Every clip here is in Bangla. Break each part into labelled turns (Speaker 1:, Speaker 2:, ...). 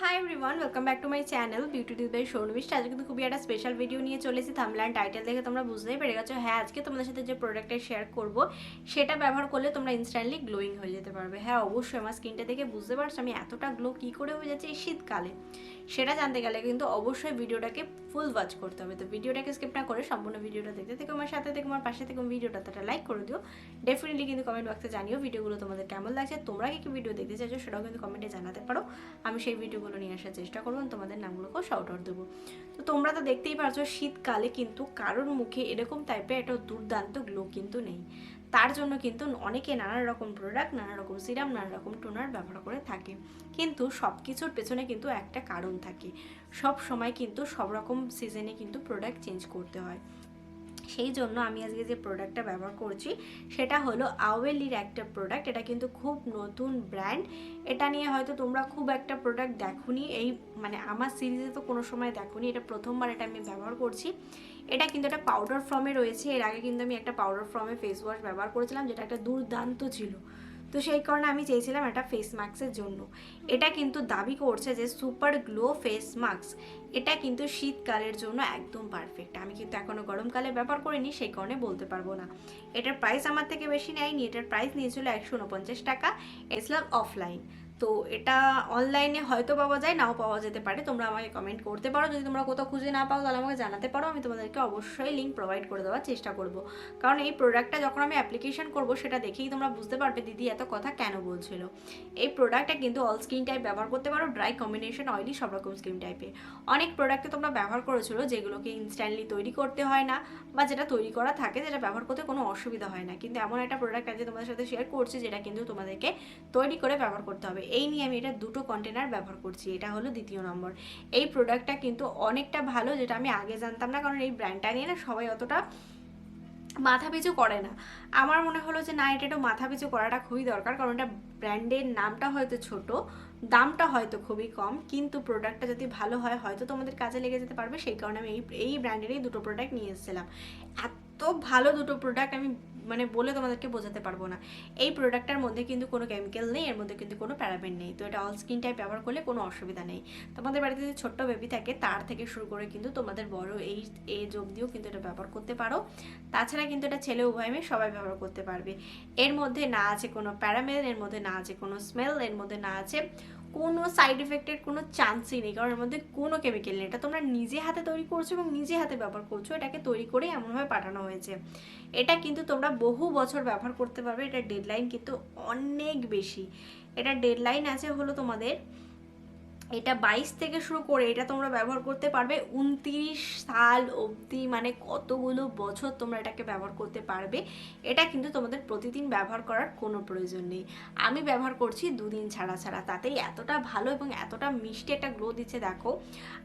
Speaker 1: Hi everyone welcome back to my channel beauty tube by শৌনবিষ্ট আজকে কিন্তু খুবই একটা স্পেশাল ভিডিও নিয়ে চলেছি থামলান টাইটেল দেখে তোমরা বুঝতেই পেরে গেছো। হ্যাঁ আজকে তোমাদের সাথে যে প্রোডাক্টটা শেয়ার করব, সেটা ব্যবহার করলে তোমরা ইনস্ট্যান্টলি গ্লোয়িং হয়ে যেতে পারবে। হ্যাঁ অবশ্যই আমার স্কিনটা দেখে বুঝতে পারছ আমি এতটা গ্লো কী করে হয়ে যাচ্ছে এই শীতকালে। সেটা জানতে গেলে কিন্তু অবশ্যই ভিডিওটাকে ফুল ওয়াচ করতে হবে। তো ভিডিওটাকে স্কিপ না করে সম্পূর্ণ ভিডিওটা দেখতে থেকে, আমার সাথে থেকে, আমার পাশে থেকে, ভিডিওটা তাটা লাইক করে দিও। ডেফিনেটলি কিন্তু কমেন্ট বক্সে জানিও ভিডিওগুলো তোমাদের কেমন লাগছে, তোমরা কি কি ভিডিও দেখতে চাইছো সেটাও কিন্তু কমেন্টে জানাতে পারো। আমি সেই ভিডিওগুলো নিয়ে আসার চেষ্টা করব তোমাদের নামগুলোকেও শাউট আউট দেবো। তো তোমরা তো দেখতেই পারছ, শীতকালে কিন্তু কারোর মুখে এরকম টাইপের একটা দুর্দান্ত গ্লো কিন্তু নেই। তার জন্য কিন্তু অনেকে নানা রকম প্রোডাক্ট নানা রকম সিরাম নানা রকম টোনার ব্যবহার করে থাকে। কিন্তু সব কিছুর পেছনে কিন্তু একটা কারণ থাকে। সব সময় কিন্তু সব রকম সিজনে কিন্তু প্রোডাক্ট চেঞ্জ করতে হয়। সেই জন্য আমি আজকে যে প্রোডাক্টটা ব্যবহার করছি, সেটা হলো আওয়েলির একটা প্রোডাক্ট এটা কিন্তু খুব নতুন ব্র্যান্ড এটা নিয়ে হয়তো তোমরা খুব একটা প্রোডাক্ট দেখোনি। এই মানে আমার সিরিজে তো কোনো সময় দেখোনি। এটা প্রথমবার এটা আমি ব্যবহার করছি। এটা কিন্তু একটা পাউডার ফর্মে রয়েছে। এর আগে কিন্তু আমি একটা পাউডার ফর্মে ফেস ওয়াশ ব্যবহার করেছিলাম, যেটা একটা দুর্দান্ত ছিল। তো সেই কারণে আমি চেয়েছিলাম এটা ফেস মাস্কের জন্য। এটা কিন্তু দাবি করছে যে সুপার গ্লো ফেস মাস্ক এটা কিন্তু শীতকালের জন্য একদম পারফেক্ট আমি কিন্তু এখনও গরমকালে ব্যবহার করিনি, সেই কারণে বলতে পারব না। এটার প্রাইস আমার থেকে বেশি নেয়নি, এটার প্রাইস নিয়েছিল একশো উনপঞ্চাশ টাকা, এসলাম অফলাইন তো এটা অনলাইনে হয়তো পাওয়া যায়, নাও পাওয়া যেতে পারে। তোমরা আমাকে কমেন্ট করতে পারো। যদি তোমরা কোথাও খুঁজে না পাও, তাহলে আমাকে জানাতে পারো। আমি তোমাদেরকে অবশ্যই লিঙ্ক প্রোভাইড করে দেওয়ার চেষ্টা করব। কারণ এই প্রোডাক্টটা যখন আমি অ্যাপ্লিকেশন করব, সেটা দেখেই তোমরা বুঝতে পারবে, দিদি, এত কথা কেন বলছিল? এই প্রোডাক্টটা কিন্তু অল স্কিন টাইপ ব্যবহার করতে পারো। ড্রাই কম্বিনেশন অয়েলি সব রকম স্কিন টাইপে অনেক প্রোডাক্টে তোমরা ব্যবহার করেছিল, যেগুলোকে ইনস্ট্যান্টলি তৈরি করতে হয় না বা যেটা তৈরি করা থাকে, যেটা ব্যবহার করতে কোনো অসুবিধা হয় না। কিন্তু এমন একটা প্রোডাক্ট আছে তোমাদের সাথে শেয়ার করছি, যেটা কিন্তু তোমাদেরকে তৈরি করে ব্যবহার করতে হবে। এই নিয়ে আমি এটা দুটো কন্টেনার ব্যবহার করছি, এটা হলো দ্বিতীয় নম্বর। এই প্রোডাক্টটা কিন্তু অনেকটা ভালো, যেটা আমি আগে জানতাম না, কারণ এই ব্র্যান্ডটা নিয়ে না সবাই অতটা মাথা পিছু করে না। আমার মনে হলো যে, না, এটা একটু মাথা পিছু করাটা খুবই দরকার, কারণ এটা ব্র্যান্ডের নামটা হয়তো ছোট, দামটা হয়তো খুবই কম, কিন্তু প্রোডাক্টটা যদি ভালো হয়, হয়তো তোমাদের কাজে লেগে যেতে পারবে। সেই কারণে আমি এই এই ব্র্যান্ডেরই দুটো প্রোডাক্ট নিয়ে এসেছিলাম। এত ভালো দুটো প্রোডাক্ট আমি মানে বলে তোমাদেরকে বোঝাতে পারব না। এই প্রোডাক্টটার মধ্যে কিন্তু কোনো কেমিক্যাল নেই, এর মধ্যে কিন্তু কোনো প্যারাবেন নেই। তো এটা অল স্কিন টাইপ ব্যবহার করলে কোনো অসুবিধা নেই। তোমাদের বাড়িতে যদি ছোট্ট বেবি থাকে, তার থেকে শুরু করে কিন্তু তোমাদের বড় এই এজ অবধিও কিন্তু এটা ব্যবহার করতে পারো। তাছাড়া কিন্তু এটা ছেলে উভয় মেয়ে সবাই ব্যবহার করতে পারবে। এর মধ্যে না আছে কোনো প্যারামেল এর মধ্যে না আছে কোনো স্মেল এর মধ্যে না আছে কোনো সাইড এফেক্টের কোনো চান্সই নেই। কারণ এর মধ্যে কোনো কেমিক্যাল নেই। এটা তোমরা নিজে হাতে তৈরি করছ এবং নিজে হাতে ব্যবহার করছ। এটাকে তৈরি করেই এমনভাবে পাঠানো হয়েছে। এটা কিন্তু তোমরা বহু বছর ব্যবহার করতে পারবে, এটা ডেডলাইন কিন্তু অনেক বেশি। এটা ডেডলাইন আছে হলো তোমাদের এটা বাইশ থেকে শুরু করে এটা তোমরা ব্যবহার করতে পারবে উনত্রিশ সাল অবধি মানে কতগুলো বছর তোমরা এটাকে ব্যবহার করতে পারবে, এটা কিন্তু তোমাদের প্রতিদিন ব্যবহার করার কোনো প্রয়োজন নেই। আমি ব্যবহার করছি দুদিন ছাড়া ছাড়া, তাতেই এতটা ভালো এবং এতটা মিষ্টি একটা গ্লো দিচ্ছে দেখো।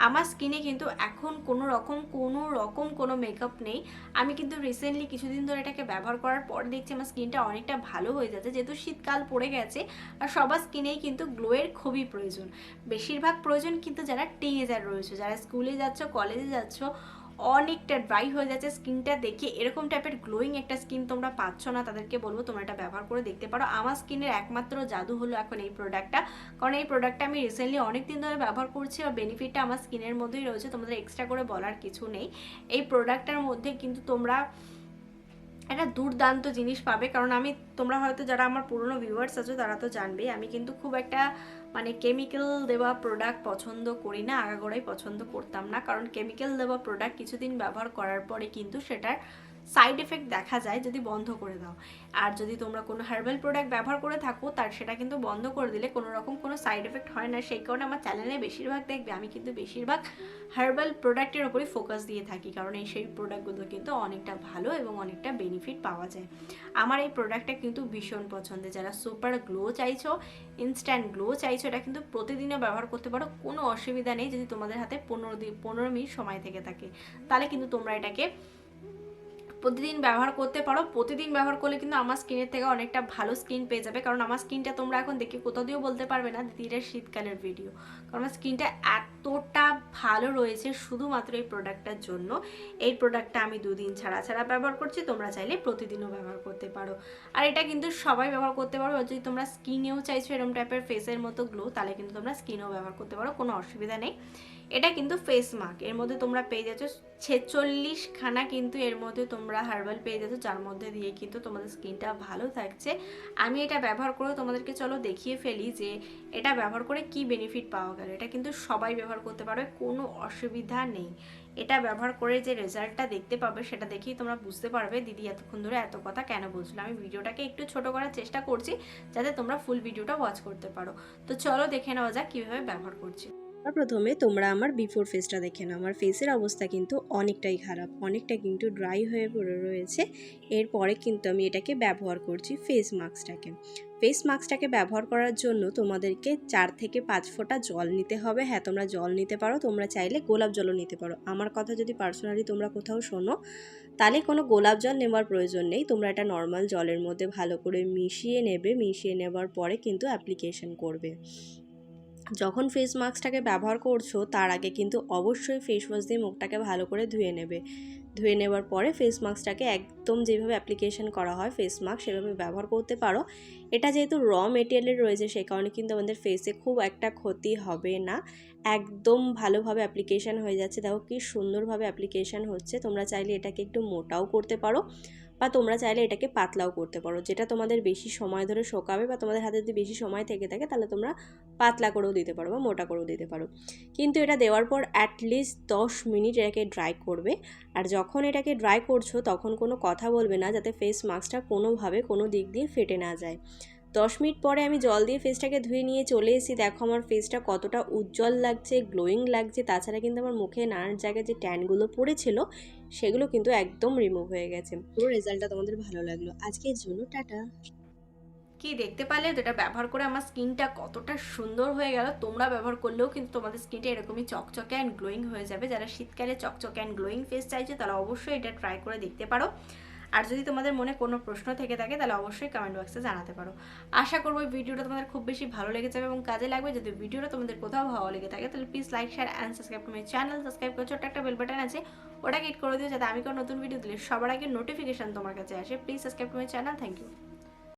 Speaker 1: আমার স্কিনে কিন্তু এখন কোনো রকম কোনো রকম কোনো মেকআপ নেই। আমি কিন্তু রিসেন্টলি কিছুদিন ধরে এটাকে ব্যবহার করার পর দেখছি আমার স্কিনটা অনেকটা ভালো হয়ে যাচ্ছে, যেহেতু শীতকাল পড়ে গেছে, আর সবার স্কিনেই কিন্তু গ্লোয়ের খুবই প্রয়োজন। বেশিরভাগ প্রয়োজন কিন্তু যারা টিনেজার রয়েছে, যারা স্কুলে যাচ্ছ কলেজে যাচ্ছ, অনেকটা ড্রাই হয়ে যাচ্ছে স্কিনটা দেখে। এরকম টাইপের গ্লোয়িং একটা স্কিন তোমরা পাচ্ছ না, তাদেরকে বলব তোমরা এটা ব্যবহার করে দেখতে পারো। আমার স্কিনের একমাত্র জাদু হলো এখন এই প্রোডাক্টটা কারণ এই প্রোডাক্টটা আমি রিসেন্টলি অনেক দিন ধরে ব্যবহার করছি আর বেনিফিটটা আমার স্কিনের মধ্যেই রয়েছে, তোমাদের এক্সট্রা করে বলার কিছু নেই। এই প্রোডাক্টটার মধ্যে কিন্তু তোমরা একটা দুর্দান্ত জিনিস পাবে। কারণ আমি, তোমরা হয়তো যারা আমার পুরনো ভিউয়ার্স আছো, তারা তো জানবেই, আমি কিন্তু খুব একটা মানে কেমিক্যাল দেওয়া প্রোডাক্ট পছন্দ করি না, আগাগোড়াই পছন্দ করতাম না। কারণ কেমিক্যাল দেওয়া প্রোডাক্ট কিছুদিন ব্যবহার করার পরে কিন্তু সেটার সাইড এফেক্ট দেখা যায় যদি বন্ধ করে দাও। আর যদি তোমরা কোনো হার্বাল প্রোডাক্ট ব্যবহার করে থাকো, তার সেটা কিন্তু বন্ধ করে দিলে কোনো রকম কোনো সাইড এফেক্ট হয় না। সেই কারণে আমার চ্যানেলে বেশিরভাগ দেখবে, আমি কিন্তু বেশিরভাগ হার্বাল প্রোডাক্টের ওপরই ফোকাস দিয়ে থাকি। কারণ এই সেই প্রোডাক্টগুলো কিন্তু অনেকটা ভালো এবং অনেকটা বেনিফিট পাওয়া যায়। আমার এই প্রোডাক্টটা কিন্তু ভীষণ পছন্দের। যারা সুপার গ্লো চাইছো, ইনস্ট্যান্ট গ্লো চাইছো, এটা কিন্তু প্রতিদিনও ব্যবহার করতে পারো। কোনো অসুবিধা নেই যদি তোমাদের হাতে পনেরো দিন, পনেরো মিনিট সময় থেকে থাকে। তাহলে কিন্তু তোমরা এটাকে প্রতিদিন ব্যবহার করতে পারো। প্রতিদিন ব্যবহার করলে কিন্তু আমার স্কিনের থেকে অনেকটা ভালো স্কিন পেয়ে যাবে। কারণ আমার স্কিনটা তোমরা এখন দেখে কোথাও দিয়েও বলতে পারবে না দিদি শীতকালের ভিডিও কারণ আমার স্কিনটা এতটা ভালো রয়েছে শুধুমাত্র এই প্রোডাক্টটার জন্য। এই প্রোডাক্টটা আমি দুদিন ছাড়া ছাড়া ব্যবহার করছি, তোমরা চাইলে প্রতিদিনও ব্যবহার করতে পারো। আর এটা কিন্তু সবাই ব্যবহার করতে পারো। যদি তোমরা স্কিনেও চাইছো এরকম টাইপের ফেসের মতো গ্লো তাহলে কিন্তু তোমরা স্কিনেও ব্যবহার করতে পারো, কোনো অসুবিধা নেই। এটা কিন্তু ফেস মাস্ক এর মধ্যে তোমরা পেয়ে যাচ্ছ ছেচল্লিশ খানা কিন্তু এর মধ্যে তোমরা হার্বাল পেয়ে যাচ্ছ, যার মধ্যে দিয়ে কিন্তু তোমাদের স্কিনটা ভালো থাকছে। আমি এটা ব্যবহার করে তোমাদেরকে চলো দেখিয়ে ফেলি যে এটা ব্যবহার করে কি বেনিফিট পাওয়া গেল। এটা কিন্তু সবাই ব্যবহার করতে পারবে, কোনো অসুবিধা নেই। এটা ব্যবহার করে যে রেজাল্টটা দেখতে পাবে সেটা দেখেই তোমরা বুঝতে পারবে, দিদি এতক্ষণ ধরে এত কথা কেন বলছিল? আমি ভিডিওটাকে একটু ছোট করার চেষ্টা করছি, যাতে তোমরা ফুল ভিডিওটা ওয়াচ করতে পারো। তো চলো দেখে নেওয়া যাক কীভাবে ব্যবহার করছি।
Speaker 2: প্রথমে তোমরা আমার বিফোর ফেসটা দেখে নাও। আমার ফেসের অবস্থা কিন্তু অনেকটাই খারাপ, অনেকটা কিন্তু ড্রাই হয়ে পড়ে রয়েছে। এরপরে কিন্তু আমি এটাকে ব্যবহার করছি ফেস মাস্কটাকে ফেস মাস্কটাকে ব্যবহার করার জন্য তোমাদেরকে চার থেকে পাঁচ ফোঁটা জল নিতে হবে। হ্যাঁ তোমরা জল নিতে পারো, তোমরা চাইলে গোলাপ জলও নিতে পারো। আমার কথা যদি পার্সোনালি তোমরা কোথাও শোনো, তাহলে কোনো গোলাপ জল নেওয়ার প্রয়োজন নেই। তোমরা এটা নর্মাল জলের মধ্যে ভালো করে মিশিয়ে নেবে। মিশিয়ে নেবার পরে কিন্তু অ্যাপ্লিকেশন করবে। যখন ফেস মাস্কটাকে ব্যবহার করছ, তার আগে কিন্তু অবশ্যই ফেস ওয়াশ দিয়ে মুখটাকে ভালো করে ধুয়ে নেবে। ধুয়ে নেবার পরে ফেস মাস্কটাকে একদম যেভাবে অ্যাপ্লিকেশন করা হয় ফেস মাস্ক সেভাবে ব্যবহার করতে পারো। এটা যেহেতু র মেটেরিয়ালের রয়েছে সেই কারণে কিন্তু আমাদের ফেসে খুব একটা ক্ষতি হবে না। একদম ভালোভাবে অ্যাপ্লিকেশন হয়ে যাচ্ছে। দেখো কি সুন্দরভাবে অ্যাপ্লিকেশন হচ্ছে। তোমরা চাইলে এটাকে একটু মোটাও করতে পারো। বা তোমরা চাইলে এটাকে পাতলাও করতে পারো। যেটা তোমাদের বেশি সময় ধরে শোকাবে বা তোমাদের হাতে যদি বেশি সময় থেকে থাকে, তাহলে তোমরা পাতলা করেও দিতে পারো বা মোটা করেও দিতে পারো। কিন্তু এটা দেওয়ার পর অ্যাটলিস্ট দশ মিনিট এটাকে ড্রাই করবে। আর যখন এটাকে ড্রাই করছ, তখন কোনো কথা বলবে না, যাতে ফেস মাস্কটা কোনোভাবে কোনো দিক দিয়ে ফেটে না যায়। দশ মিনিট পরে আমি জল দিয়ে ফেসটাকে ধুয়ে নিয়ে চলে এসেছি। দেখো আমার ফেসটা কতটা উজ্জ্বল লাগছে গ্লোয়িং লাগছে। তাছাড়া কিন্তু আমার মুখে নানান জায়গায় যে ট্যানগুলো পড়েছিল সেগুলো কিন্তু একদম রিমুভ হয়ে গেছে। পুরো রেজাল্টটা তোমাদের ভালো লাগল। আজকের জন্য টাটা।
Speaker 1: কি দেখতে পারলে? তো এটা ব্যবহার করে আমার স্কিনটা কতটা সুন্দর হয়ে গেল, তোমরা ব্যবহার করলেও কিন্তু তোমাদের স্কিনটা এরকমই চকচকে অ্যান্ড গ্লোয়িং হয়ে যাবে। যারা শীতকালে চকচকে অ্যান্ড গ্লোয়িং ফেস চাইছে, তারা অবশ্যই এটা ট্রাই করে দেখতে পারো। আর যদি তোমাদের মনে কোনো প্রশ্ন থেকে থাকে, তাহলে অবশ্যই কমেন্ট বক্সে জানাতে পারো। আশা করব ভিডিওটা তোমাদের খুব বেশি ভালো লেগে যাবে এবং কাজে লাগবে। যদি ভিডিওটা তোমাদের কোথাও ভালো লেগে থাকে, তাহলে please like share and subscribe my channel subscribe করে ছোট্ট একটা বেল বাটন আছে। ওটাকে ইট করে দিও যাতে আমি কোনো নতুন ভিডিও দিলে সবার আগে নোটিফিকেশান তোমার কাছে আসে। Please subscribe to my channel thank you